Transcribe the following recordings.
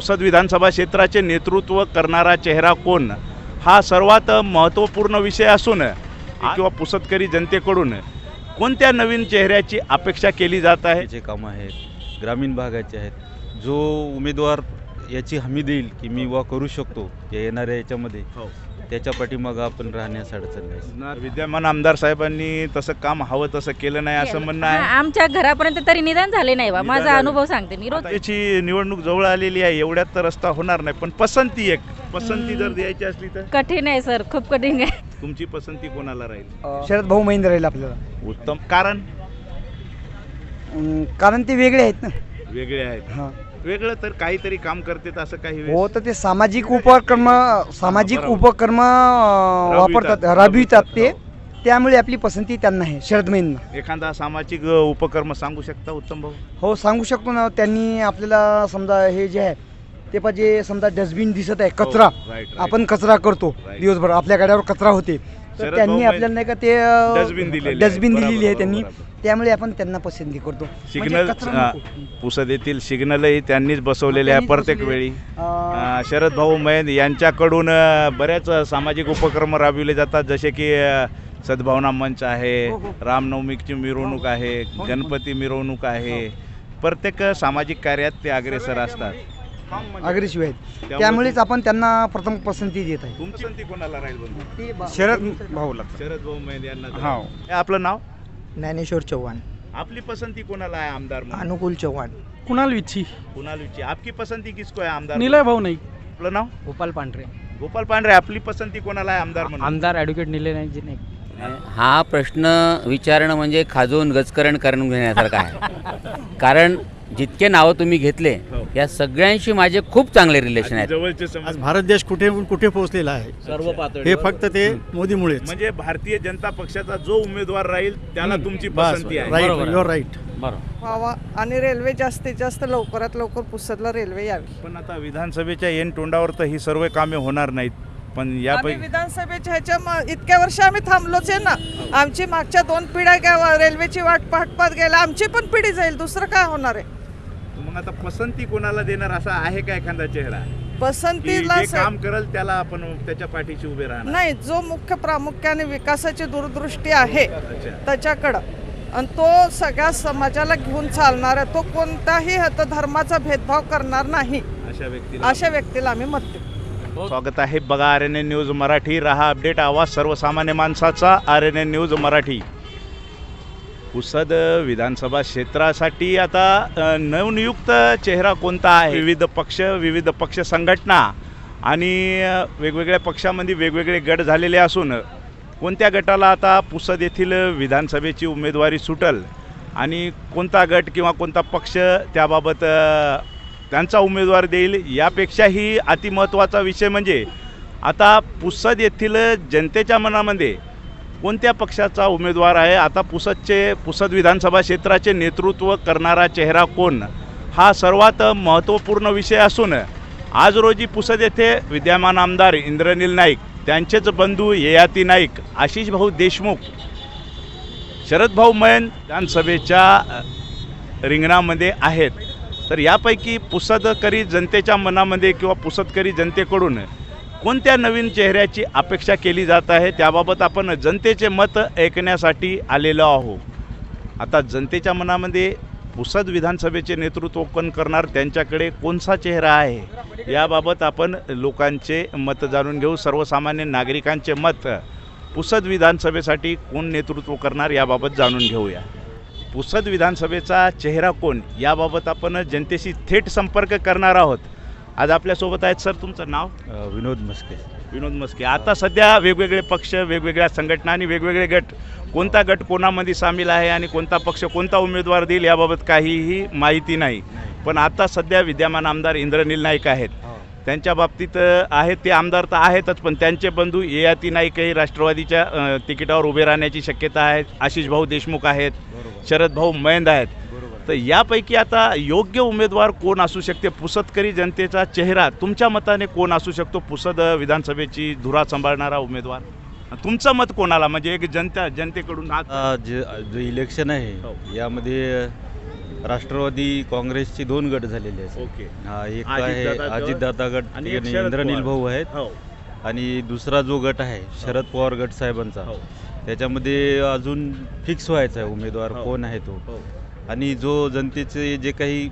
पुसद विधानसभा क्षेत्राचे नेतृत्व करणारा चेहरा कोण? हा सर्वात महत्त्वपूर्ण विषय असून किंवा पुसदकरी जनतेकडून कोणत्या नवीन चेहऱ्याची अपेक्षा केली जात आहे? जे कामं आहेत ग्रामीण भागाचे आहेत जो उमेदवार याची हमी देईल की मी वा करू शकतो या येणाऱ्या याच्यामध्ये त्याच्या पाठीमागं आपण राहण्यास अडचण नाही. विद्यमान आमदार साहेबांनी तसं काम हवं तसं केलं नाही असं म्हणणं हा, आहे आमच्या घरापर्यंत तरी निदान झाले नाही बा. निदान माझा झाले. अनुभव सांगते मी रोज. त्याची निवडणूक जवळ आलेली आहे एवढ्यात तर रस्ता होणार नाही पण पसंती एक. पसंती जर द्यायची असली तर? कठीण आहे सर. खूप कठीण आहे. तुमची पसंती कोणाला राहील? शरद भाऊ महिंद्र राहील आपल्याला. उत्तम. कारण? अं, कारण ते वेगळे आहेत ना. वेगळे आहेत. हां. वेगळं तर काहीतरी काम करतात असं काही. हो तर ते सामाजिक उपक्रम सामाजिक बरोबर. उपक्रम अं, वापरतात. राबवितात ते त्यामुळे आपली पसंती त्यांना आहे शरद महिंद्र एखादा सामाजिक अ, उपक्रम सांगू शकता उत्तम भाऊ? हो सांगू शकतो ना. त्यांनी आपल्याला समजा हे जे आहे ते पाहिजे समजा डस्टबिन दिसत आहे कचरा. हो, right, right. आपण कचरा करतो Right. दिवसभर. आपल्या गाड्यावर कचरा होते. शरद त्यांनी आपल्याला नाही का ते दिलेली आहे. डस्टबिन दिलेली आहे त्यांनी बरोबर. त्यामुळे आपण त्यांना पसंती करतो म्हणजे सिग्नल कचरा अ, नको. पुसद येथील सिग्नलही त्यांनीच बसवलेले आहे त्यांनीच प्रत्येक. वेळी अं, अ, शरद भाऊ मैन यांच्याकडून अ, बऱ्याच अ, सामाजिक उपक्रम राबविले जातात जसे की अ, सद्भावना मंच आहे हो, हो. रामनवमीची मिरवणूक आहे हो. गणपती मिरवणूक आहे प्रत्येक अ, सामाजिक कार्यात ते अग्रेसर असतात अग्रेसिव्ह आहेत. त्यामुळे त्यामुळेच आपण त्यांना प्रथम पसंती देत आहे. तुमची पसंती कोणाला राहील बंधू? शरद भाऊला शरद भाऊ मैन यांना हाव. हे आपलं नाव? ज्ञानेश्वर चव्हाण. आपली पसंती कोणाला आहे आमदार म्हणून? अनुकूल चव्हाण. कुणाल विच्छी. कुणाल विची आपकी पसंती किसको आहे आमदार निलय भाऊ नाही. आपलं नाव? गोपाल पांढरे. गोपाल पांढरे आपली पसंती कोणाला आहे आमदार म्हणून? आमदार ॲडव्होकेट निलय नाईकजी नाही हा प्रश्न विचारणं म्हणजे खाजवून गजकरण करून घेण्यासारखा आहे. कारण जितके नावं तुम्ही घेतले हो. या सगळ्यांशी माझे खूप चांगले रिलेशन आहेत. जवळचे आज भारत देश कुठे कुठे पोहोचलेला आहे? सर्व हे फक्त ते मोदीमुळेच. म्हणजे भारतीय जनता पक्षाचा जो उमेदवार राहील त्याला तुमची बस पसंती आहे. राईट बरोबर आहे. युअर राईट व्हावा आणि रेल्वे जास्तीत जास्त लवकरात लवकर पुसदला रेल्वे यावी. पण आता विधानसभेच्या एन तोंडावर तर ही सर्व कामे होणार नाहीत. पण आम्ही यापैकी विधानसभेच्या ह्याच्या म- इतक्या वर्ष आम्ही थांबलोच आहे ना. आमची मागच्या दोन पिढ्या घ्यावा रेल्वेची वाट पाहत पाहत गेला आमची पण पिढी जाईल दुसरं काय होणार आहे? मग आता पसंती कोणाला देणार असा आहे का एखादा चेहरा? की पसंतीला जे काम करल त्याला आपण त्याच्या पाठीशी उभे राहणार. नाही जो मुख्य प्रामुख्याने विकासाची दूरदृष्टी आहे अच्छा. त्याच्याकडं. आणि तो सगळ्या समाजाला घेऊन चालणार आहे तो कोणताही हत धर्माचा भेदभाव करणार नाही. अशा व्यक्तीला. अशा व्यक्तीला आम्ही मत देऊ स्वागत आहे बघा R N N news Marathi. रहा अपडेट आवाज सर्वसामान्य माणसाचा. R N N news Marathi. Pusad विधानसभा क्षेत्रासाठी आता नवनियुक्त चेहरा कोणता आहे? विविध पक्ष विविध पक्ष संघटना आणि वेगवेगळ्या पक्षामध्ये वेगवेगळे गट झालेले असून कोणत्या गटाला आता पुसद येथील विधानसभेची उमेदवारी सुटल आणि कोणता गट किंवा कोणता पक्ष त्याबाबत त्यांचा उमेदवार देईल यापेक्षाही अतिमहत्त्वाचा विषय म्हणजे आता पुसद येथील जनतेच्या मनामध्ये कोणत्या पक्षाचा उमेदवार आहे? आता पुसदचे पुसद विधानसभा क्षेत्राचे नेतृत्व करणारा चेहरा कोण? हा सर्वात महत्त्वपूर्ण विषय असून आज रोजी पुसद येथे विद्यमान आमदार इंद्रनील नाईक त्यांचेच बंधू ययाती नाईक आशिष भाऊ देशमुख शरदभाऊ मयन मैन विधानसभेच्या रिंगणामध्ये आहेत. तर यापैकी पुसदकरी जनतेच्या मनामध्ये किंवा पुसदकरी जनतेकडून कोणत्या नवीन चेहऱ्याची अपेक्षा केली जात आहे त्याबाबत आपण जनतेचे मत ऐकण्यासाठी आलेलो आहोत. आता जनतेच्या मनामध्ये पुसद विधानसभेचे नेतृत्व कोण करणार त्यांच्याकडे कोणसा चेहरा आहे याबाबत आपण लोकांचे मत जाणून घेऊ. सर्वसामान्य नागरिकांचे मत पुसद विधानसभेसाठी कोण नेतृत्व करणार याबाबत जाणून घेऊया. पुसद विधानसभेचा चेहरा कोण याबाबत आपण जनतेशी थेट संपर्क करणार आहोत. आज आपल्यासोबत आहेत सर तुमचं नाव? विनोद मस्के. विनोद मस्के. आता सध्या वेगवेगळे पक्ष वेगवेगळ्या संघटना आणि वेगवेगळे गट कोणता गट कोणामध्ये सामील आहे आणि कोणता पक्ष कोणता उमेदवार देईल याबाबत काहीही माहिती नाही. पण आता सध्या विद्यमान आमदार इंद्रनील नाईक आहेत. त्यांच्या बाबतीत आहेत ते आमदार तर आहेतच पण त्यांचे बंधू ययाती नाईकही राष्ट्रवादीच्या अ, तिकिटावर उभे राहण्याची शक्यता आहे. आशिष भाऊ देशमुख आहेत. शरद भाऊ मैंद आहेत. तर यापैकी आता योग्य उमेदवार कोण असू शकते? पुसदकरी जनतेचा चेहरा तुमच्या मताने कोण असू शकतो? पुसद विधानसभेची धुरा सांभाळणारा उमेदवार? तुमचं मत कोणाला? म्हणजे एक जनता जनतेकडून आता जे जे इलेक्शन हो. आहे यामध्ये राष्ट्रवादी काँग्रेसचे दोन गट झालेले आहेत. ओके. हा एक आहे अजितदादा गट आणि इंद्रनील. भाऊ आहेत. हो. आणि दुसरा जो गट आहे शरद पवार गट साहेबांचा. हो. त्याच्यामध्ये अजून फिक्स व्हायचा आहे उमेदवार हो. कोण आहे तो. हो. आणि जो जनतेचे जे काही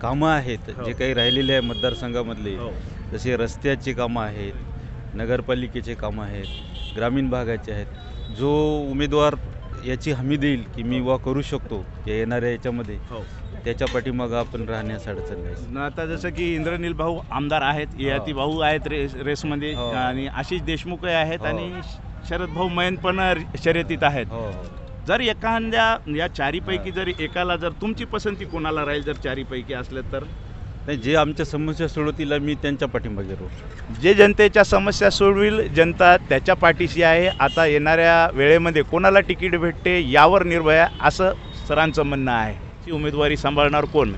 कामं आहेत हो. जे काही राहिलेले आहे मतदारसंघामधले हो. जसे रस्त्याची कामं आहेत नगरपालिकेचे कामं आहेत ग्रामीण भागाचे आहेत जो उमेदवार याची हमी देईल की मी वा करू शकतो या येणाऱ्या याच्यामध्ये हो. त्याच्या पाठीमागं आपण राहण्यास अडचण नाही. न आता जसं की इंद्रनील भाऊ आमदार आहेत ययाती भाऊ आहेत रेस रेसमध्ये हो. आणि आशिष देशमुखही आहेत हो. आणि शरद भाऊ मैन पण शर्यतीत आहेत. हो हो. जर एखाद्या या चारीपैकी जर एकाला जर तुमची पसंती कोणाला राहील जर चारीपैकी असलं तर? नाही जे आमच्या समस्या सोडवतील आम्ही त्यांच्या पाठीमागे राहू जे जनतेच्या समस्या सोडविल जनता त्याच्या पाठीशी आहे. आता येणाऱ्या वेळेमध्ये कोणाला तिकीट भेटते यावर निर्भय असं सरांचं म्हणणं आहे. ती उमेदवारी सांभाळणार कोण?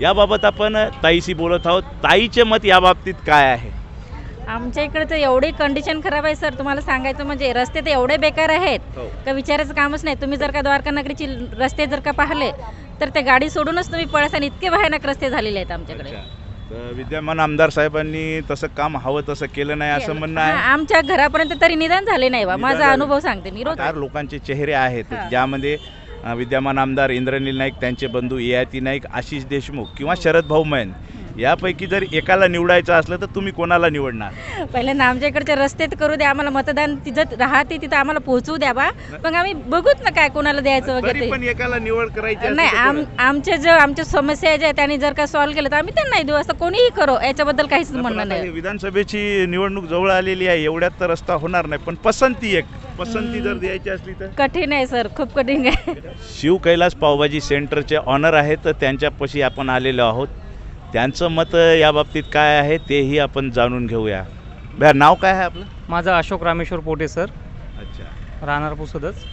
याबाबत आपण ताईशी बोलत आहोत. ताईचे मत याबाबतीत काय आहे? आमच्या इकडे तर एवढी कंडिशन खराब आहे सर तुम्हाला सांगायचं म्हणजे रस्ते तर एवढे बेकार आहेत हो. का विचारायचं कामच नाही. तुम्ही जर का द्वारका नगरीची रस्ते जर का पाहिले तर ते गाडी सोडूनच तुम्ही पळसान इतके भयानक रस्ते झालेले आहेत आमच्याकडे. तर विद्यमान आमदार साहेबांनी तसं काम हवं तसं केलं नाही असं म्हणणं हा, आहे आमच्या घरापर्यंत तरी निदान झाले नाही बा. निदान माझा झाले. अनुभव सांगते मी रोज. चार लोकांचे चेहरे आहेत. हा. ज्यामध्ये अ, विद्यमान आमदार इंद्रनील नाईक त्यांचे बंधू ययाती नाईक आशिष देशमुख किंवा शरद भाऊ मैन यापैकी जर एकाला निवडायचं असलं तर तुम्ही कोणाला निवडणार? पहिल्यांदा आमच्या इकडचे रस्ते तर करू द्या आम्हाला मतदान तिथं राहते तिथं आम्हाला पोहोचवू द्या बा. मग आम्ही बघूत ना काय कोणाला द्यायचं तरी वगैरे पण एकाला निवड करायची असेल नाही तर आम? आमच्या ज्या आमच्या समस्या ज्या आहेत, त्यांनी जर का सॉल्व्ह केलं तर आम्ही त्यांनाही देऊ असं कोणीही करो. याच्याबद्दल काहीच म्हणणं आता हे नाही विधानसभेची निवडणूक जवळ आलेली आहे एवढ्यात तर रस्ता होणार नाही पण पसंती एक. पसंती जर द्यायची असली तर? कठीण आहे सर. खूप कठीण आहे. शिव कैलास पावभाजी सेंटरचे ऑनर आहेत तर त्यांच्यापाशी आपण आलेलो आहोत. त्यांचं मत या बाबतीत काय आहे तेही आपण जाणून घेऊया. भ्या नाव काय आहे आपलं? माझं अशोक रामेश्वर पोटे सर. अच्छा. राहणार पुसदच.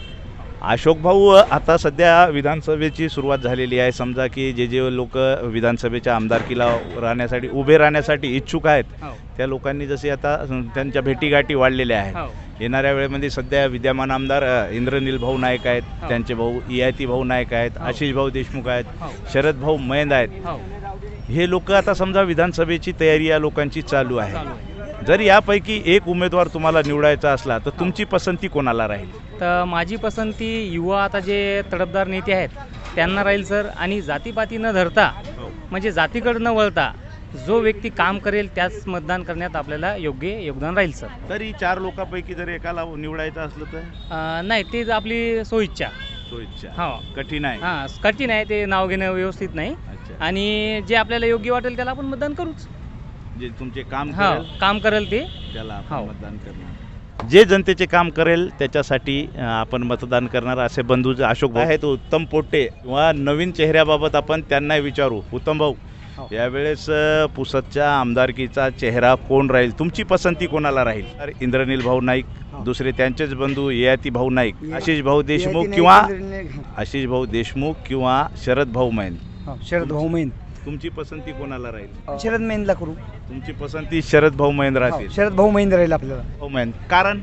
अशोक भाऊ आता सध्या विधानसभेची सुरुवात झालेली आहे. समजा की जे जे लोक विधानसभेच्या आमदारकीला राहण्यासाठी उभे राहण्यासाठी इच्छुक आहेत हो. त्या लोकांनी जसे आता त्यांच्या भेटीगाठी वाढलेल्या आहेत. हो. येणाऱ्या वेळेमध्ये सध्या विद्यमान आमदार अ, इंद्रनील भाऊ नाईक आहेत हो. त्यांचे भाऊ इयाती भाऊ नाईक आहेत हो. आशिष भाऊ देशमुख आहेत हो. शरद भाऊ मैंद आहेत. हो. हे लोक आता समजा विधानसभेची तयारी या लोकांची चालू आहे. जर यापैकी एक उमेदवार तुम्हाला निवडायचा असला तर तुमची पसंती कोणाला राहील? तर माझी पसंती युवा आता जे तडफदार नेते आहेत त्यांना राहील सर. आणि जातीपाती न धरता म्हणजे जातीकडे न वळता जो व्यक्ती काम करेल त्याच मतदान करण्यात आपल्याला योग्य योगदान राहील सर. तरी चार लोकांपैकी जर एकाला निवडायचं असलं तर? नाही ते आपली सोयीच्छा तो इच्छा हो. कठीण आहे. हां कठीण आहे ते नाव घेणं व्यवस्थित नाही. अच्छा. आणि जे आपल्याला योग्य वाटेल त्याला आपण मतदान करूच. जे तुमचे काम हा करेल काम करेल ते. त्याला आपण हो. मतदान करणार. जे जनतेचे काम करेल त्याच्यासाठी अं, आपण मतदान करणार असे बंधू जे अशोक भाऊ आहेत उत्तम पोट्टे किंवा नवीन चेहऱ्याबाबत आपण त्यांना विचारू. उत्तम भाऊ हो. यावेळेस अं, पुसदच्या आमदारकीचा चेहरा कोण राहील? तुमची पसंती कोणाला राहील? तर इंद्रनील भाऊ नाईक हो. दुसरे त्यांचेच बंधू ययाती भाऊ नाईक आशिष भाऊ देशमुख किंवा आशिष भाऊ देशमुख किंवा शरद भाऊ मैन हो, शरद भाऊ मैन तुमची पसंती कोणाला राहील? शरद मैनला करू. तुमची पसंती शरद भाऊ मैन हो, राहतील. शरद भाऊ मैन राहील आपल्याला. भाऊ मैन कारण?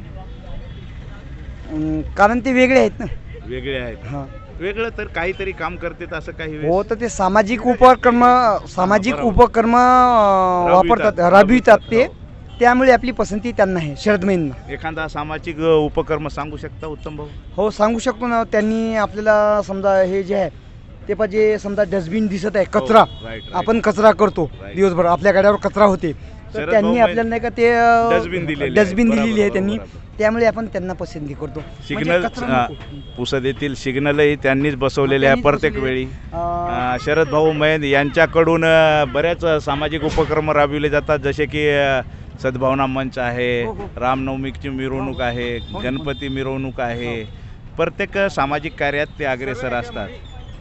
अं, कारण ते वेगळे आहेत ना. वेगळे आहेत. हा. वेगळं तर काहीतरी काम करतात असं काही वेळेस? हो तर ते सामाजिक उपक्रम सामाजिक बरोबर. उपक्रम अं, वापरतात राबवितात ते. हो. त्यामुळे आपली पसंती त्यांना आहे शरद मैनना एखादा सामाजिक अ, उपक्रम सांगू शकता उत्तम भाऊ? हो सांगू शकतो ना. त्यांनी आपल्याला समजा हे जे आहे ते पाहिजे समजा डस्टबिन दिसत आहे कचरा हो, right, right. आपण कचरा करतो Right. दिवसभर आपल्या गाड्यावर कचरा होते शरद तर त्यांनी भाऊ आपल्याला नाही का ते Dustbin दिलेली आहे. डस्टबिन दिलेली आहे बरोबर, त्यांनी बरोबर. त्यामुळे आपण त्यांना पसंती करतो म्हणजे सिग्नल कचरा अ, नको. पुसद येथील सिग्नलही त्यांनीच बसवलेले आहे त्यांनीच प्रत्येक. वेळी अं, अ, शरद भाऊ मैन यांच्याकडून अ, बऱ्याच अ, सामाजिक उपक्रम राबविले जातात जसे की अ, सद्भावना मंच आहे हो, हो. रामनवमीची मिरवणूक आहे हो. गणपती मिरवणूक आहे प्रत्येक अ, सामाजिक कार्यात ते अग्रेसर असतात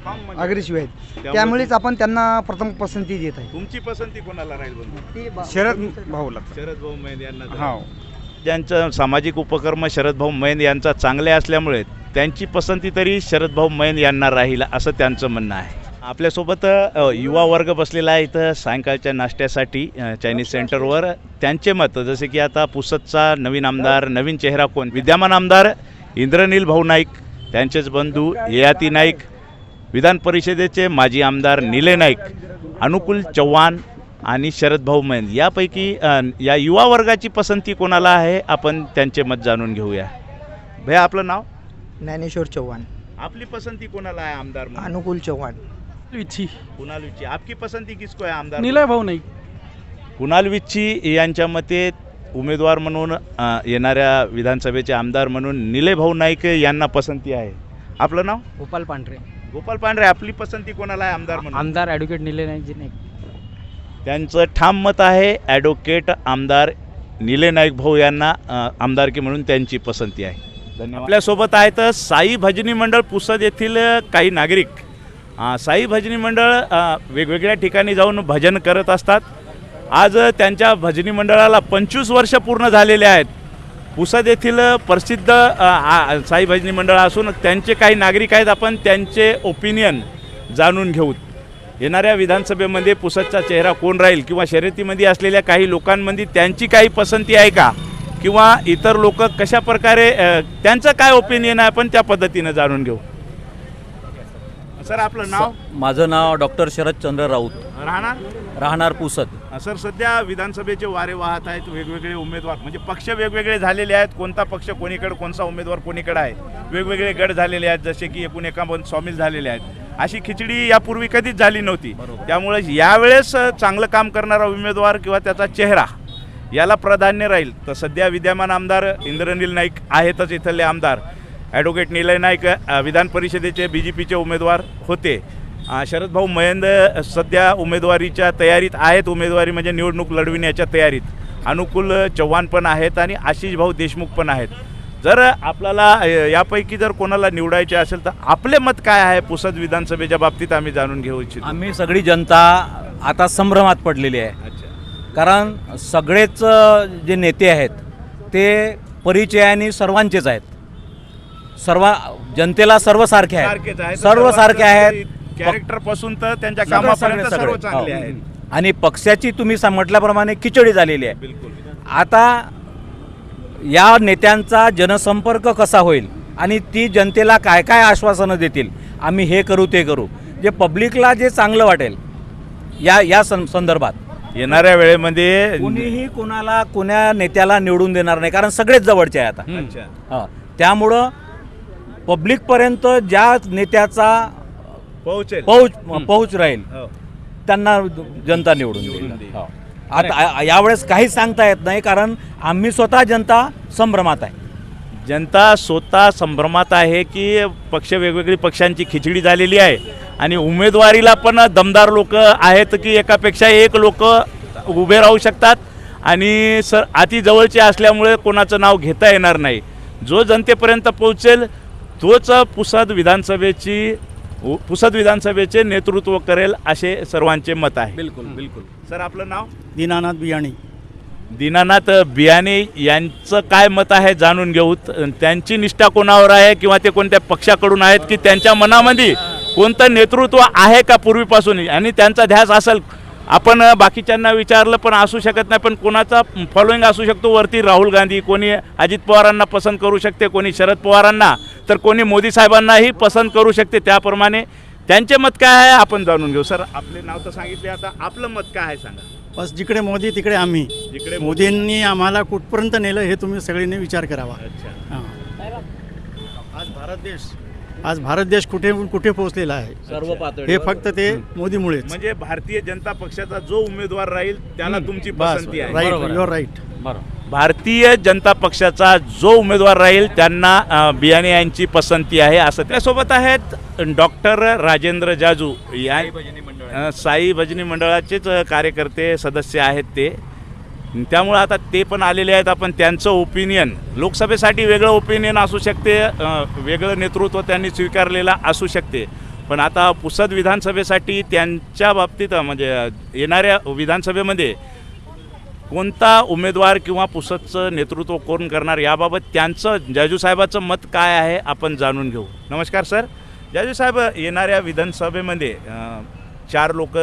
अग्रेसिव्ह आहेत. त्यामुळे त्यामुळेच आपण त्यांना प्रथम पसंती देत आहे. तुमची पसंती कोणाला राहील बंधू? शरद भाऊ लागतात. शरद भाऊ मैन यांना हो ज्यांचं सामाजिक उपक्रम शरद भाऊ मैन यांचा चांगले असल्यामुळे त्यांची पसंती तरी शरद भाऊ मैन यांना राहील असं त्यांचं म्हणणं आहे. आपल्यासोबत युवा वर्ग बसलेला आहे इथं सायंकाळच्या नाश्त्यासाठी चायनीज सेंटरवर त्यांचे मत जसे की आता पुसदचा नवीन आमदार नवीन चेहरा कोण? विद्यमान आमदार इंद्रनील भाऊ नाईक त्यांचेच बंधू ययाती नाईक विधान परिषदेचे माजी आमदार निले नाईक अनुकूल चव्हाण आणि शरद भाऊ मैन यापैकी या युवा वर्गाची पसंती कोणाला आहे? आपण त्यांचे मत जाणून घेऊया. भैया आपलं नाव? ज्ञानेश्वर चव्हाण. आपली पसंती कोणाला आहे आमदार म्हणून? अनुकूल चव्हाण. इच्छी कुणाल विच्ची आपकी पसंती किसको आहे आमदार निलय भाऊ नाही कुणाल विच्ची यांच्या मते उमेदवार म्हणून अ, येणाऱ्या विधानसभेचे आमदार म्हणून निले भाऊ नाईक यांना पसंती आहे. आपलं नाव? गोपाल पांढरे. गोपाल पांढरे आपली पसंती कोणाला आहे आमदार म्हणून? आमदार ॲडव्होकेट निले नाईक. नाही त्यांचं ठाम मत आहे ॲडव्होकेट आमदार निले नाईक भाऊ यांना अ, आमदारकी म्हणून त्यांची पसंती आहे. धन्यवाद. आपल्यासोबत आहेत साई भजनी मंडळ पुसद येथील अ, काही नागरिक. अ, साई भजनी मंडळ अ, वेगवेगळ्या ठिकाणी जाऊन भजन करत असतात. आज अ, त्यांच्या भजनी मंडळाला पंचवीस वर्ष पूर्ण झालेले आहेत. पुसद येथील प्रसिद्ध आ- साई भजनी मंडळ असून त्यांचे काही नागरिक आहेत. आपण त्यांचे ओपिनियन जाणून घेऊत. येणाऱ्या विधानसभेमध्ये पुसदचा चेहरा कोण राहील किंवा शर्यतीमध्ये असलेल्या काही लोकांमध्ये त्यांची काही पसंती आहे का? किंवा इतर लोक कशा प्रकारे त्यांचं काय ओपिनियन आहे आपण त्या पद्धतीनं जाणून घेऊ. सर आपलं नाव? माझं नाव डॉक्टर शरदचंद्र राऊत. राहणार? राहणार पुसद. सर सध्या विधानसभेचे वारे वाहत आहेत वेगवेगळे उमेदवार म्हणजे पक्ष वेगवेगळे झालेले आहेत. कोणता पक्ष कोणीकडे कोणता उमेदवार कोणीकडे आहे? वेगवेगळे गट झालेले आहेत जसे की एकूण एकामध्ये सामील झालेले आहेत. अशी खिचडी यापूर्वी कधीच झाली नव्हती. त्यामुळे यावेळेस चांगलं काम करणारा उमेदवार किंवा त्याचा चेहरा याला प्राधान्य राहील. तर सध्या विद्यमान आमदार इंद्रनील नाईक आहेतच इथले आमदार. ॲडव्होकेट निलय नाईक विधान परिषदेचे बी जे पीचे उमेदवार होते. शरद भाऊ मयंद अ, सध्या उमेदवारीच्या तयारीत आहेत. उमेदवारी म्हणजे निवडणूक लढविण्याच्या तयारीत. अनुकूल चव्हाण पण आहेत आणि आशिष भाऊ देशमुख पण आहेत. जर आपल्याला यापैकी जर कोणाला निवडायचे असेल तर आपले मत काय आहे पुसद विधानसभेच्या बाबतीत आम्ही जाणून घेऊ इच्छितो. आम्ही सगळी जनता आता संभ्रमात पडलेली आहे. अच्छा. कारण सगळेच जे नेते आहेत ते परिचयाने सर्वांचेच आहेत. सर्व जनतेला सर्व सारखे आहेत. सर्व सारखे आहेत. कॅरेक्टरपासून तर त्यांच्या कामापर्यंत सर्व. चांगले हो. आहेत. आणि पक्षाची तुम्ही म्हटल्याप्रमाणे खिचडी झालेली आहे. आता या नेत्यांचा जनसंपर्क कसा होईल आणि ती जनतेला काय काय आश्वासनं देतील? आम्ही हे करू ते करू. जे पब्लिकला जे चांगलं वाटेल या या सं संदर्भात. येणाऱ्या वेळेमध्ये कोणीही कोणाला कोण्या नेत्याला निवडून देणार नाही कारण सगळेच जवळचे आहे आता. हा. त्यामुळं पब्लिकपर्यंत ज्या नेत्याचा पोहोचेल. पहुच पहुच राहील हो. त्यांना जनता निवडून देईल. हो. आता यावेळेस काहीच सांगता येत नाही कारण आम्ही स्वतः जनता संभ्रमात आहे. जनता स्वतः संभ्रमात आहे की पक्ष वेगवेगळी पक्षांची खिचडी झालेली आहे. आणि उमेदवारीला पण दमदार लोक आहेत की एकापेक्षा एक लोक उभे राहू शकतात. आणि सर अति जवळचे असल्यामुळे कोणाचं नाव घेता येणार नाही. जो जनतेपर्यंत पोहोचेल तोच पुसद विधानसभेची पुसद विधानसभेचे नेतृत्व करेल असे सर्वांचे मत आहे. बिलकुल बिलकुल. सर आपलं नाव? दीनानाथ बियाणी. दीनानाथ बियाणे यांचं काय मत आहे जाणून घेऊ. त्यांची निष्ठा कोणावर आहे किंवा ते कोणत्या पक्षाकडून आहेत की त्यांच्या मनामध्ये कोणतं नेतृत्व आहे का पूर्वीपासून? आणि त्यांचा ध्यास असेल. आपण बाकीच्यांना विचारलं पण असू शकत नाही पण कोणाचा फॉलोईंग असू शकतो. वरती राहुल गांधी कोणी अजित पवारांना पसंत करू शकते कोणी शरद पवारांना. तर कोणी मोदी साहेबांनाही पसंत करू शकते त्याप्रमाणे. त्यांचे मत काय आहे आपण जाणून घेऊ. सर आपले नाव तर सांगितले आता. आपलं मत काय आहे सांगा. बस जिकडे मोदी तिकडे आम्ही. जिकडे मोदींनी आम्हाला कुठपर्यंत नेलं हे तुम्ही सगळ्यांनी विचार करावा. अच्छा. हां. आज भारत देश आज भारत देश कुठे कुठे पोहोचलेला आहे? सर्व पातळी हे फक्त ते मोदीमुळेच. म्हणजे भारतीय जनता पक्षाचा जो उमेदवार राहील त्याला तुमची बस पसंती आहे. राईट बरोबर आहे. युअर राईट बरोबर. भारतीय जनता पक्षाचा जो उमेदवार राहील त्यांना बियाणे यांची पसंती आहे असं त्यासोबत आहेत डॉक्टर राजेंद्र जाजू. या साई भजनी मंडळाचेच कार्यकर्ते सदस्य आहेत ते. त्यामुळे आता ते पण आलेले आहेत. आपण त्यांचं ओपिनियन लोकसभेसाठी वेगळं ओपिनियन असू शकते वेगळं नेतृत्व त्यांनी स्वीकारलेलं असू शकते. पण आता पुसद विधानसभेसाठी त्यांच्या बाबतीत म्हणजे येणाऱ्या विधानसभेमध्ये कोणता उमेदवार किंवा पुसदचं नेतृत्व कोण करणार याबाबत त्यांचं जाजूसाहेबाचं मत काय आहे आपण जाणून घेऊ. नमस्कार सर. जाजूसाहेब येणाऱ्या विधानसभेमध्ये चार लोक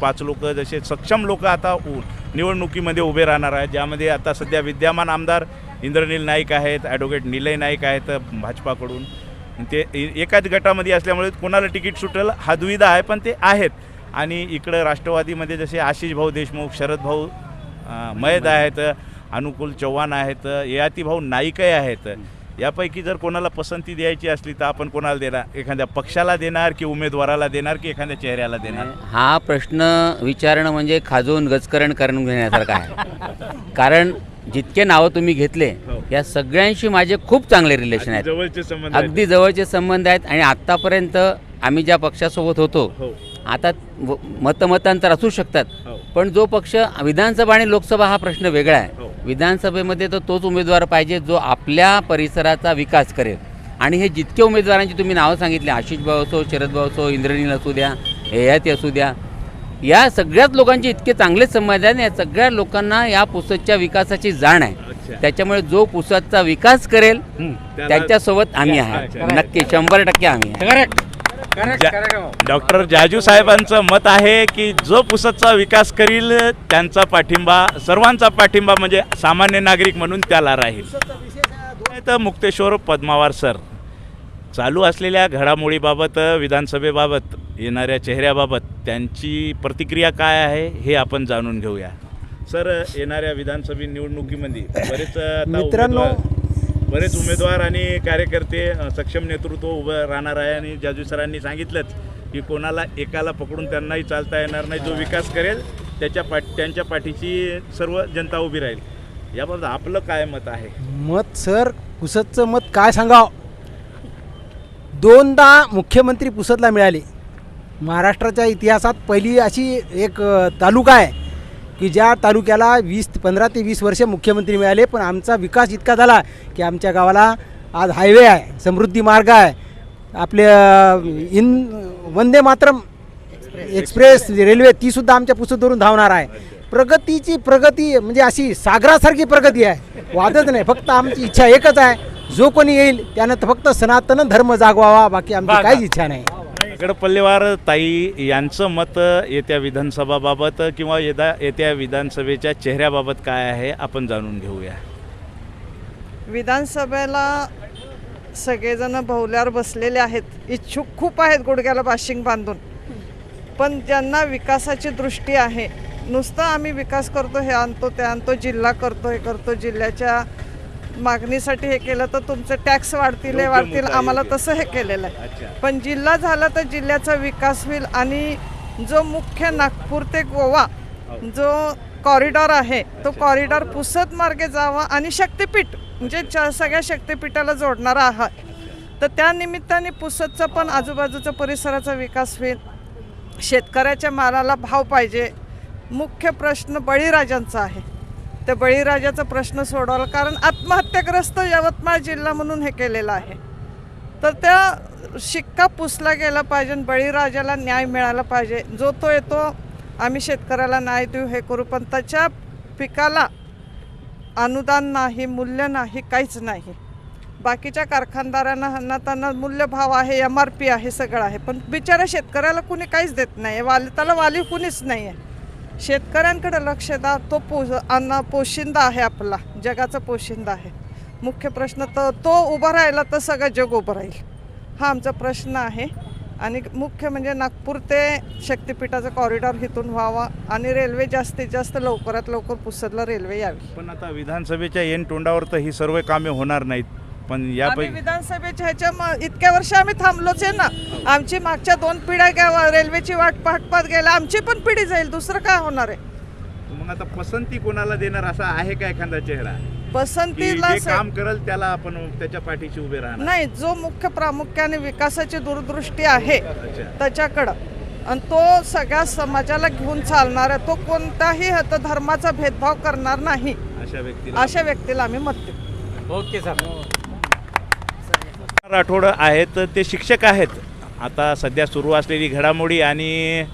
पाच लोक जसे सक्षम लोक आता उ- निवडणुकीमध्ये उभे राहणार आहेत ज्यामध्ये आता सध्या विद्यमान आमदार इंद्रनील नाईक आहेत ॲडव्होकेट निलय नाईक आहेत भाजपाकडून. ते एकाच गटामध्ये असल्यामुळे कोणाला तिकीट सुटेल हा दुविधा आहे पण ते आहेत. आणि इकडं राष्ट्रवादीमध्ये जसे आशिष भाऊ देशमुख शरद भाऊ अं, मयद आहेत अनुकूल चव्हाण आहेत ययाती भाऊ नाईकही आहेत. यापैकी जर कोणाला पसंती द्यायची असली तर आपण कोणाला देणार? एखाद्या पक्षाला देणार की उमेदवाराला देणार की एखाद्या चेहऱ्याला देणार? हा प्रश्न विचारणं म्हणजे खाजवून गजकरण करून घेण्यासारखं आहे. कारण जितके नावं तुम्ही घेतले हो. या सगळ्यांशी माझे खूप चांगले रिलेशन आहेत. जवळचे संबंध. अगदी जवळचे संबंध आहेत आणि आत्तापर्यंत आम्ही ज्या पक्षासोबत होतो हो. आता व- मतमतांतर असू शकतात. हो. पण जो पक्ष विधानसभा आणि लोकसभा हा प्रश्न वेगळा आहे. हो. विधानसभेमध्ये तर तोच उमेदवार पाहिजे जो आपल्या परिसराचा विकास करेल. आणि हे जितके उमेदवारांची तुम्ही नावं सांगितली आशिष भाऊ असो शरद भाऊ असो इंद्रनील असू द्या ययाती असू द्या या सगळ्याच लोकांचे इतके चांगले संबंध आहेत या सगळ्या लोकांना या पुसदच्या विकासाची जाण आहे. त्याच्यामुळे जो पुसदचा विकास करेल त्यांच्यासोबत आम्ही आहे. नक्की शंभर टक्के आम्ही आहे. डॉक्टर जाजू साहेबांचं मत आहे की जो पुसदचा विकास करील त्यांचा पाठिंबा सर्वांचा पाठिंबा म्हणजे सामान्य नागरिक म्हणून त्याला राहील. तर मुक्तेश्वर पद्मावार सर. चालू असलेल्या घडामोडीबाबत विधानसभेबाबत येणाऱ्या चेहऱ्याबाबत त्यांची प्रतिक्रिया काय आहे हे आपण जाणून घेऊया. सर येणाऱ्या विधानसभा निवडणुकीमध्ये बरेच मित्रांनो, बरेच उमेदवार आणि कार्यकर्ते सक्षम नेतृत्व उभं राहणार आहे आणि जाजू सरांनी सांगितलंच की कोणाला एकाला पकडून त्यांनाही चालता येणार नाही जो विकास करेल त्याच्या पाठ त्यांच्या पाठीची सर्व जनता उभी राहील. याबाबत आपलं काय मत आहे? मत सर पुसदचं मत काय सांगाव? दोनदा मुख्यमंत्री पुसदला मिळाले. महाराष्ट्राच्या इतिहासात पहिली अशी एक तालुका आहे. की ज्या तालुक्याला वीस पंधरा ते वीस वर्ष मुख्यमंत्री मिळाले पण आमचा विकास इतका झाला की आमच्या गावाला आज हायवे आहे समृद्धी मार्ग आहे. आपले इन वंदे मातरम एक्सप्रेस रेल्वे तीसुद्धा आमच्या पुसदवरून धावणार आहे. प्रगतीची प्रगती म्हणजे अशी सागरासारखी प्रगती आहे. वादच नाही फक्त आमची इच्छा एकच आहे. जो कोणी येईल त्यानं फक्त सनातन धर्म जागवावा बाकी आमची काहीच इच्छा नाही. इकडं पल्लेवार ताई यांचं मत येत्या विधानसभाबाबत किंवा येदा येत्या विधानसभेच्या चेहऱ्याबाबत काय आहे आपण जाणून घेऊया. विधानसभेला सगळेजण भवल्यावर बसलेले आहेत. इच्छुक खूप आहेत गुडघ्याला बाशिंग बांधून. पण ज्यांना विकासाची दृष्टी आहे नुसतं आम्ही विकास करतो हे आणतो ते आणतो जिल्हा करतो हे करतो जिल्ह्याच्या मागणीसाठी हे केलं तर तुमचे टॅक्स वाढतील हे वाढतील. आम्हाला. तसं हे केलेलं आहे. पण जिल्हा झाला तर जिल्ह्याचा विकास होईल आणि जो मुख्य नागपूर ते गोवा जो कॉरिडॉर आहे तो कॉरिडॉर पुसद मार्गे जावा आणि शक्तिपीठ म्हणजे च- सगळ्या शक्तिपीठाला जोडणारा आहे तर त्या निमित्ताने पुसदचा पण आजूबाजूचा परिसराचा विकास होईल. शेतकऱ्याच्या मालाला भाव पाहिजे. मुख्य प्रश्न बळीराजांचा आहे. त्या बळीराजाचा प्रश्न सोडवला कारण आत्महत्याग्रस्त यवतमाळ जिल्हा म्हणून हे केलेलं आहे. तर त्या शिक्का पुसला गेला पाहिजे आणि बळीराजाला न्याय मिळाला पाहिजे. जो तो येतो आम्ही शेतकऱ्याला न्याय देऊ हे करू पण त्याच्या पिकाला अनुदान नाही मूल्य नाही काहीच नाही. बाकीच्या कारखानदारांना ह्यांना त्यांना मूल्यभाव आहे एम आर पी आहे सगळं आहे. पण बिचाऱ्या शेतकऱ्याला कुणी काहीच देत नाही. वाली त्याला वाली कुणीच नाही आहे. शेतकऱ्यांकडे लक्ष द्या. तो पो अन्न पोशिंदा आहे आपला. जगाचा पोशिंदा आहे. मुख्य प्रश्न तर तो उभा राहिला तर सगळं जग उभं राहील. हा आमचा प्रश्न आहे. आणि मुख्य म्हणजे नागपूर ते शक्तिपीठाचा कॉरिडॉर इथून व्हावा आणि रेल्वे जास्तीत जास्त लवकरात लवकर पुसदला रेल्वे यावी. पण आता विधानसभेच्या एन तोंडावर तर ही सर्व कामे होणार नाहीत. पण आम्ही यापैकी विधानसभेच्या ह्याच्या म- इतक्या वर्ष आम्ही थांबलोच आहे ना. आमची मागच्या दोन पिढ्या गे- रेल्वेची वाट पाहत पाहत गेल्या आमची पण पिढी जाईल दुसरं काय होणार आहे? मग आता पसंती कोणाला देणार असा आहे का एखादा चेहरा? की पसंतीला जे स- काम करल त्याला आपण त्याच्या पाठीशी उभे राहणार. नाही जो मुख्य प्रामुख्याने विकासाची दूरदृष्टी आहे अच्छा. त्याच्याकडं. आणि तो सगळ्या समाजाला घेऊन चालणार आहे. तो कोणताही हत धर्माचा भेदभाव करणार नाही. अशा व्यक्तीला. अशा व्यक्तीला आम्ही मत देऊ ओके सर. राठोड आहेत ते शिक्षक आहेत. आता सध्या सुरू असलेली घडामोडी आणि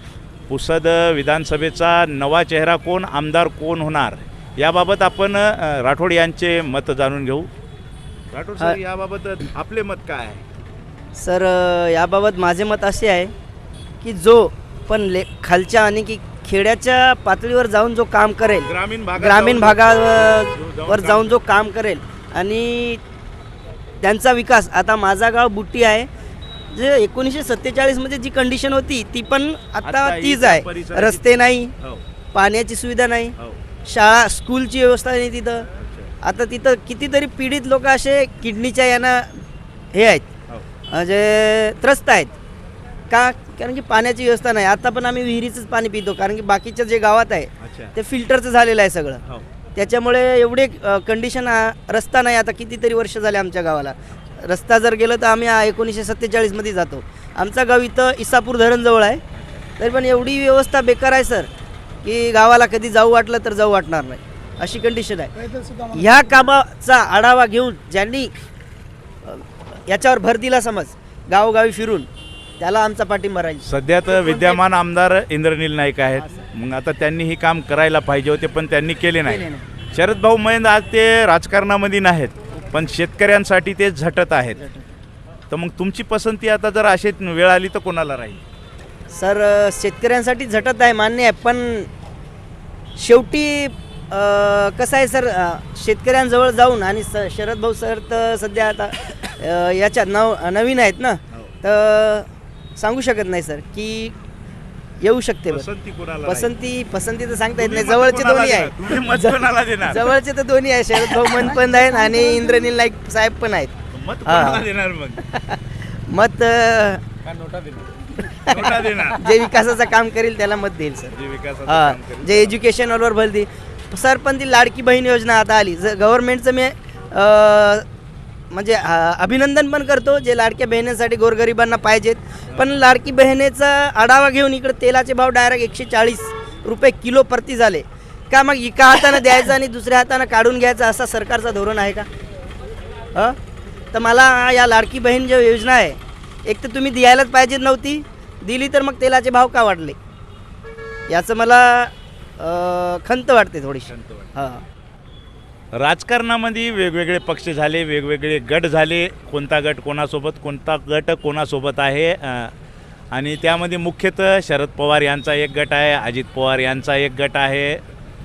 पुसद विधानसभेचा नवा चेहरा कोण आमदार कोण होणार याबाबत आपण राठोड यांचे मत जाणून घेऊ. राठोड सर याबाबत आपले मत काय आहे? सर याबाबत माझे मत असे आहे की जो पण ले खालच्या आणि की खेड्याच्या पातळीवर जाऊन जो काम करेल ग्रामीण भागात ग्रामीण भागावर जाऊन जो काम करेल आणि त्यांचा विकास. आता माझा गाव बुट्टी आहे. जे एकोणीसशे सत्तेचाळीसमध्ये जी कंडिशन होती ती पण आता तीच आहे. रस्ते नाही हो. पाण्याची सुविधा नाही हो. शाळा स्कूलची व्यवस्था नाही तिथं. आता तिथं कितीतरी पीडित लोक असे किडनीच्या यानं हे आहेत. हो. म्हणजे त्रस्त आहेत. का? कारण की पाण्याची व्यवस्था नाही. आता पण आम्ही विहिरीचंच पाणी पितो. कारण की बाकीच्या जे गावात आहे ते फिल्टरचं झालेलं आहे सगळं. त्याच्यामुळे एवढे कंडिशन रस्ता नाही आता कितीतरी वर्ष झाले आमच्या गावाला. रस्ता जर गेलं तर आम्ही एकोणीसशे सत्तेचाळीसमध्ये जातो. आमचा गाव इथं इसापूर धरणजवळ आहे. तरी पण एवढी व्यवस्था बेकार आहे सर की गावाला कधी जाऊ वाटलं तर जाऊ वाटणार नाही. अशी कंडिशन आहे. ह्या कामाचा आढावा घेऊन ज्यांनी याच्यावर भर दिला समज गावोगावी फिरून त्याला आमचा पाठिंबा राहील. सध्या तर विद्यमान आमदार इंद्रनील नाईक आहेत. मग आता त्यांनी ही काम करायला पाहिजे होते पण त्यांनी केले केले नाही. शरद भाऊ महेंद्र आज ते राजकारणामध्ये नाहीत पण शेतकऱ्यांसाठी ते झटत आहेत. तर मग तुमची पसंती आता जर अशी वेळ आली तर कोणाला राहील? सर शेतकऱ्यांसाठी झटत आहे मान्य आहे पण शेवटी अ, कसं आहे सर अ, शेतकऱ्यांजवळ जाऊन आणि स शरद भाऊ सर तर सध्या आता अ, याच्यात नव नवीन आहेत ना? तर सांगू शकत नाही सर की येऊ शकते. पसंती कोणाला? पसंती पसंती तर सांगता येत नाही. जवळचे दोन्ही आहे? जवळचे तर दोन्ही आहे शरद भाऊ मन पण आहेत आणि इंद्रनील नाईक साहेब पण आहेत. मत जे विकासाचं काम करेल त्याला मत देईल सर. जे विकासाचं हा. काम करेल. जे एज्युकेशनवर भर दे सर पण ती लाडकी बहीण योजना आता आली. जर गव्हर्नमेंटचं मी म्हणजे अभिनंदन पण करतो जे लाडक्या बहिणींसाठी गोरगरिबांना पाहिजेत. पण लाडकी बहिणीचा आढावा घेऊन इकडे तेलाचे भाव डायरेक्ट एकशे चाळीस रुपये किलो प्रति झाले. का मग एका हातानं द्यायचं आणि दुसऱ्या हातानं काढून घ्यायचं असा सरकारचा धोरण आहे का? हं? तर मला या लाडकी बहीण जी योजना आहे एक तर तुम्ही द्यायलाच पाहिजे नव्हती दिली तर मग तेलाचे भाव का वाढले? याचं मला खंत वाटते थोडीशी. हां. राजकारणामध्ये वेगवेगळे पक्ष झाले वेगवेगळे गट झाले. कोणता गट कोणासोबत कोणता गट कोणासोबत आहे? आणि त्यामध्ये मुख्यतः शरद पवार यांचा एक गट आहे अजित पवार यांचा एक गट आहे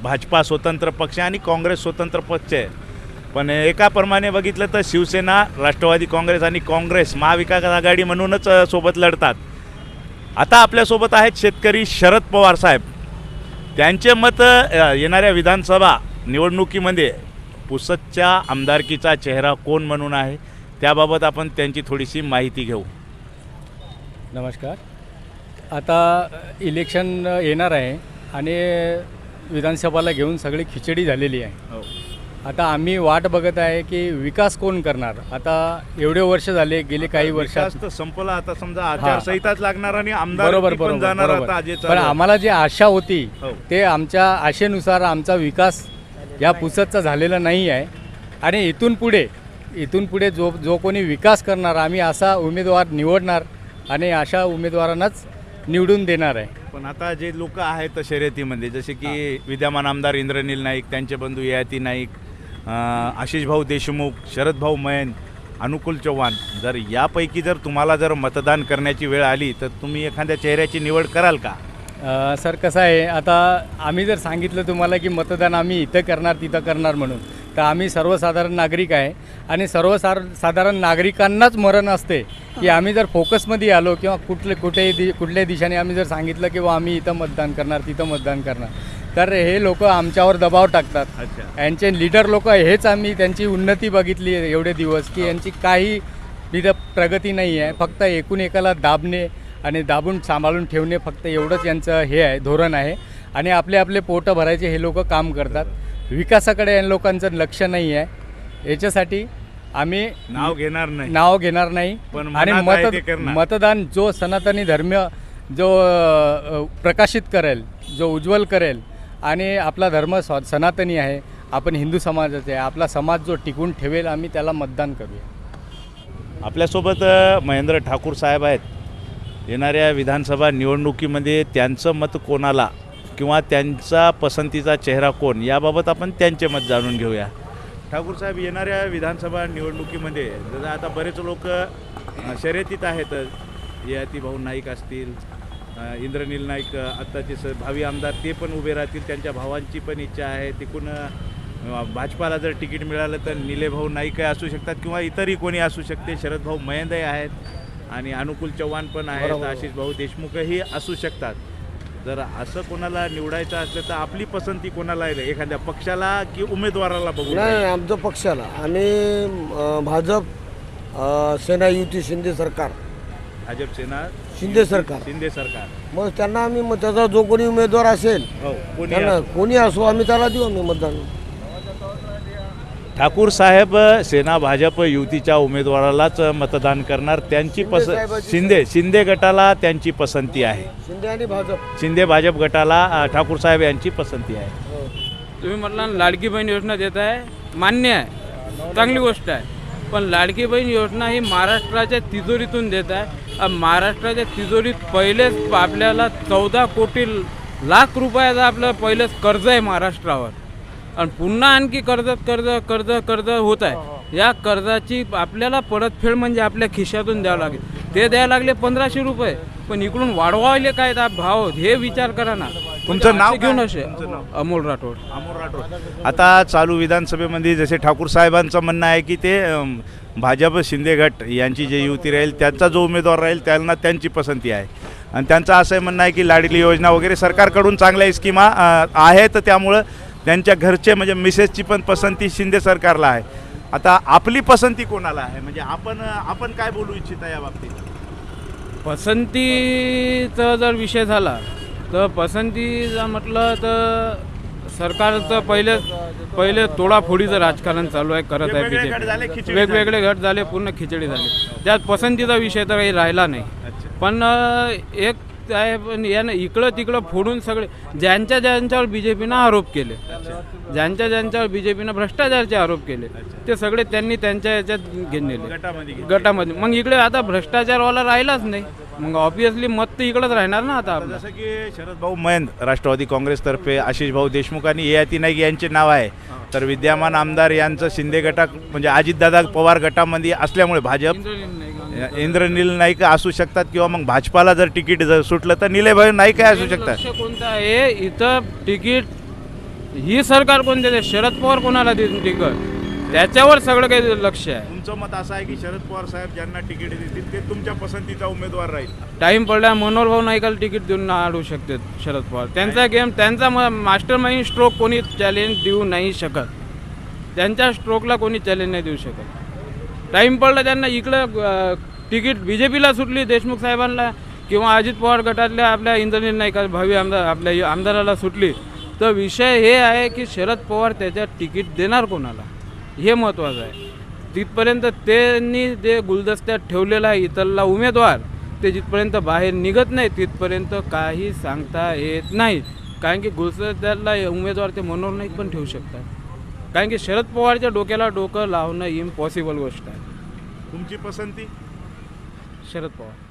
भाजपा स्वतंत्र पक्ष आणि काँग्रेस स्वतंत्र पक्ष आहे. पण एकाप्रमाणे बघितलं तर शिवसेना राष्ट्रवादी काँग्रेस आणि काँग्रेस महाविकास आघाडी म्हणूनच सोबत लढतात. आता आपल्यासोबत आहेत शेतकरी शरद पवार साहेब. त्यांचे मत येणाऱ्या विधानसभा निवडणुकीमध्ये पुसदच्या आमदारकीचा चेहरा कोण म्हणून आहे त्याबाबत आपण त्यांची थोडीशी माहिती घेऊ नमस्कार आता इलेक्शन येणार आहे आणि विधानसभाला घेऊन सगळी खिचडी झालेली आहे आता आम्ही वाट बघत आहे की विकास कोण करणार आता एवढे वर्ष झाले गेले काही वर्षात विकास तर संपला आता समजा आचारसंहिताच लागणार आणि आमदार बरोबर पण बरोबर जाणार बरोबर. आता जे पण चालू आहे. आम्हाला जी आशा होती हो. ते आमच्या आशेनुसार आमचा विकास या पुसदचा झालेला नाही आहे. आणि इथून पुढे इथून पुढे जो जो कोणी विकास करणार आम्ही असा उमेदवार निवडणार आणि अशा उमेदवारांनाच निवडून देणार आहे. पण आता जे लोक आहेत शर्यतीमध्ये जसे की विद्यमान आमदार इंद्रनील नाईक त्यांचे बंधू ययाती नाईक आशिष भाऊ देशमुख शरद भाऊ मैन अनुकूल चव्हाण. जर यापैकी जर तुम्हाला जर मतदान करण्याची वेळ आली तर तुम्ही एखाद्या चेहऱ्याची निवड कराल का? अ, सर कसं आहे आता आम्ही जर सांगितलं तुम्हाला की मतदान आम्ही इथं करणार तिथं करणार म्हणून तर आम्ही सर्वसाधारण नागरिक आहे आणि सर्वसार साधारण नागरिकांनाच मरण असते की आम्ही जर फोकसमध्ये आलो किंवा कुठले कुठेही दि कुठल्याही दिशेने आम्ही जर सांगितलं की बा आम्ही इथं मतदान करणार तिथं मतदान करणार तर हे लोक आमच्यावर दबाव टाकतात. अच्छा. यांचे लीडर लोक हेच आम्ही त्यांची उन्नती बघितली एवढे दिवस की यांची काही तिथं प्रगती नाही आहे फक्त एकूण एकाला दाबणे आणि दाबून सांभाळून ठेवणे फक्त एवढंच यांचं हे आहे धोरण आहे. आणि आपले आपले पोटं भरायचे हे लोक काम करतात. विकासाकडे या लोकांचं लक्ष नाही आहे. याच्यासाठी आम्ही नाव घेणार नाही. नाव घेणार नाही. पण आणि मत. मतदान जो सनातनी धर्म जो प्रकाशित करेल जो उज्ज्वल करेल आणि आपला धर्म स्व- सनातनी आहे आपण हिंदू समाजाचे आहे आपला समाज जो टिकून ठेवेल आम्ही त्याला मतदान करूया. आपल्यासोबत महेंद्र ठाकूर साहेब आहेत. येणाऱ्या विधानसभा निवडणुकीमध्ये त्यांचं मत कोणाला किंवा त्यांचा पसंतीचा चेहरा कोण याबाबत आपण त्यांचे मत जाणून घेऊया. ठाकूर साहेब येणाऱ्या विधानसभा निवडणुकीमध्ये जसं आता बरेच लोक शर्यतीत आहेत. ययाती भाऊ नाईक असतील इंद्रनील नाईक आत्ताचे स भावी आमदार ते पण उभे राहतील. त्यांच्या भावांची पण इच्छा आहे. तिकून भाजपाला जर तिकीट मिळालं तर निलेभाऊ नाईकही असू शकतात किंवा इतरही कोणी असू शकते. शरद भाऊ आहेत. आणि अनुकूल चव्हाण पण आहेत आशिष भाऊ देशमुखही असू शकतात. जर असं कोणाला निवडायचं असलं तर आपली पसंती कोणाला आहे? एखाद्या पक्षाला की उमेदवाराला बघू नाही आमचं पक्षाला. आम्ही भाजप सेना युती शिंदे सरकार. भाजप सेना शिंदे सरकार. शिंदे सरकार. मग त्यांना आम्ही मग त्याचा जो कोणी उमेदवार असेल हो. कोणी असो आम्ही त्याला देऊ आम्ही मतदान. ठाकूर साहेब सेना भाजप युतीच्या उमेदवारालाच मतदान करणार. त्यांची पस शिंदे शिंदे गटाला त्यांची पसंती आहे. शिंदे आणि भाजप. शिंदे भाजप गटाला ठाकूर साहेब यांची पसंती आहे. तुम्ही म्हटलं लाडकी बहीण योजना देत आहे मान्य आहे. चांगली गोष्ट आहे. पण लाडकी बहीण योजना ही महाराष्ट्राच्या तिजोरीतून देत आहे. महाराष्ट्राच्या तिजोरीत पहिलेच आपल्याला चौदा कोटी लाख रुपयाचा आपलं पहिलेच कर्ज आहे महाराष्ट्रावर. आणि पुन्हा आणखी कर्ज कर्ज कर्ज कर्ज होत आहे. या कर्जाची आपल्याला परतफेड म्हणजे आपल्या खिशातून द्यावं लागेल. ते द्यायला लागले पंधराशे रुपये. पण इकडून वाढवायले काय भाव? हे विचार करा ना. तुमचं नाव घेऊन काय? असे? अमोल राठोड. अमोल राठोड. आता चालू विधानसभेमध्ये जसे ठाकूर साहेबांचं म्हणणं आहे की ते भाजप शिंदे गट यांची जे युती राहील त्यांचा जो उमेदवार राहील त्यांना त्यांची पसंती आहे. आणि त्यांचं असं म्हणणं आहे की लाडली योजना वगैरे सरकारकडून चांगल्या स्कीमा आहेत त्यामुळं त्यांच्या घरचे म्हणजे मिसेसची पण पसंती शिंदे सरकारला आहे. आता आपली पसंती कोणाला आहे? म्हणजे आपण आपण काय बोलू इच्छिता या बाबतीत? पसंतीचा जर विषय झाला तर पसंतीचा म्हटलं तर सरकारचं पहिले पहिले तोडाफोडीचं राजकारण चालू आहे करत आहे वेगवेगळे गट झाले, बीजेपी खिचडी वेगवेगळे गट झाले पूर्ण खिचडी झाली. त्यात पसंतीचा विषय तर काही राहिला नाही. पण एक आहे पण यानं इकडं तिकडं फोडून सगळे ज्यांच्या ज्यांच्यावर बी जे पीनं आरोप केले ज्यांच्या ज्यांच्यावर बी जे पीनं भ्रष्टाचारचे आरोप केले ते सगळे त्यांनी त्यांच्या याच्यात घेऊन नेले गटामध्ये. मग इकडे आता भ्रष्टाचारवाला राहिलाच नाही. मग ऑब्विसली मत तर इकडंच राहणार ना आता जसं की शरद भाऊ मैन राष्ट्रवादी काँग्रेसतर्फे आशिष भाऊ देशमुख आणि ययाती नाईक यांचे नाव आहे. तर विद्यमान आमदार यांचं शिंदे गटा म्हणजे अजितदादा पवार गटामध्ये असल्यामुळे भाजप इंद्रनील नाईक असू शकतात किंवा मग भाजपाला जर तिकीट जर सुटलं तर निलेभाई नाईक असू शकतात. कोणतं आहे? इथं तिकीट ही सरकार कोण देते शरद पवार कोणाला देते तिकीट? त्याच्यावर सगळं काही लक्ष आहे. तुमचं मत असं आहे की शरद पवार साहेब ज्यांना तिकीट देतील ते तुमच्या पसंतीचा उमेदवार राहील. टाईम पडला मनोहर भाऊ नाईकाला तिकीट देऊन आणू शकते शरद पवार. त्यांचा गेम त्यांचा मास्टर माइंड स्ट्रोक कोणी चॅलेंज देऊ नाही शकत. त्यांच्या स्ट्रोकला कोणी चॅलेंज नाही देऊ शकत. टाईम पडला त्यांना इकडं तिकीट बी जे पीला सुटली देशमुख साहेबांना किंवा अजित पवार गटातल्या आपल्या इंद्रनील नाईका भावी आमदार आपल्या आमदाराला सुटली. तर विषय हे आहे की शरद पवार त्याच्यात तिकीट देणार कोणाला? हे महत्त्वाचं आहे. तिथपर्यंत त्यांनी जे गुलदस्त्यात ठेवलेला आहे इतरला उमेदवार ते जिथपर्यंत बाहेर निघत नाही तिथपर्यंत काही सांगता येत नाही. कारण की गुलदस्त्यातला उमेदवार ते मनोर नाईक पण ठेवू शकतात. कारण की शरद पवारच्या डोक्याला डोकं लावणं इम्पॉसिबल गोष्ट आहे. तुमची पसंती? शरद पवार.